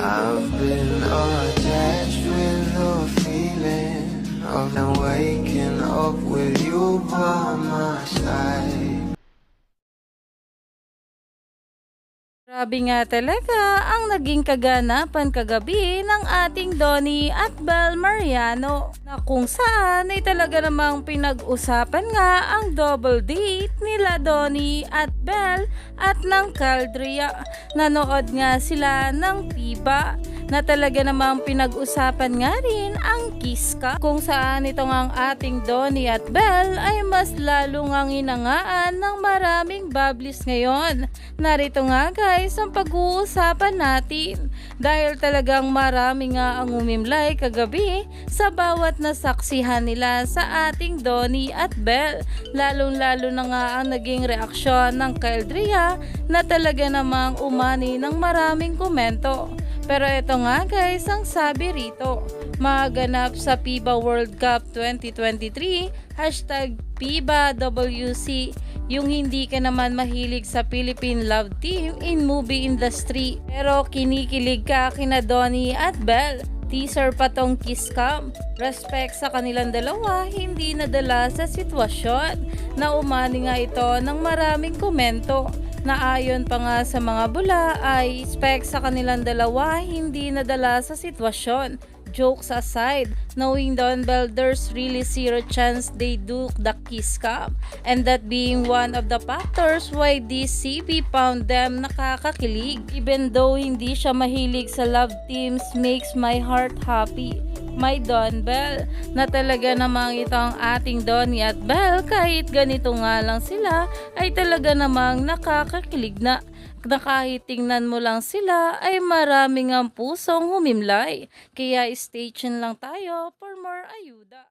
I've been attached with the feeling of Grabe nga talaga ang naging kaganapan kagabi ng ating Donnie at Bel Mariano na kung saan ay talaga namang pinag-usapan nga ang double date nila Donnie at Bel at ng Caldria. Nanood nga sila ng Piba na talaga namang pinag-usapan nga rin ang kiss ka kung saan ito nga ang ating Donnie at Belle ay mas lalo ngang inangaan ng maraming bablis ngayon. Narito nga guys ang pag-uusapan natin dahil talagang marami nga ang umimlay kagabi sa bawat nasaksihan nila sa ating Donnie at Belle. Lalong lalo na nga ang naging reaksyon ng Caldria na talaga namang umani ng maraming komento. Pero ito nga guys, ang sabi rito, maganap sa FIBA World Cup 2023, hashtag FIBA WC, yung hindi ka naman mahilig sa Philippine Love Team in movie industry. Pero kinikilig ka kina Donnie at Belle. Teaser pa tong kiss cam. Respect sa kanilang dalawa, hindi nadala sa sitwasyon na umani nga ito ng maraming komento na ayon pa nga sa mga bula ay spec sa kanilang dalawa hindi nadala sa sitwasyon. Jokes aside, knowing Don Bell really zero chance they do the kiss cam and that being one of the factors why CP found them nakakakilig. Even though hindi siya mahilig sa love teams makes my heart happy may Don Bell na talaga namang ito ang ating Donnie at Bell kahit ganito nga lang sila ay talaga namang nakakakilig na na kahit tingnan mo lang sila ay maraming ang pusong humimlay. Kaya stay tuned lang tayo for more ayuda.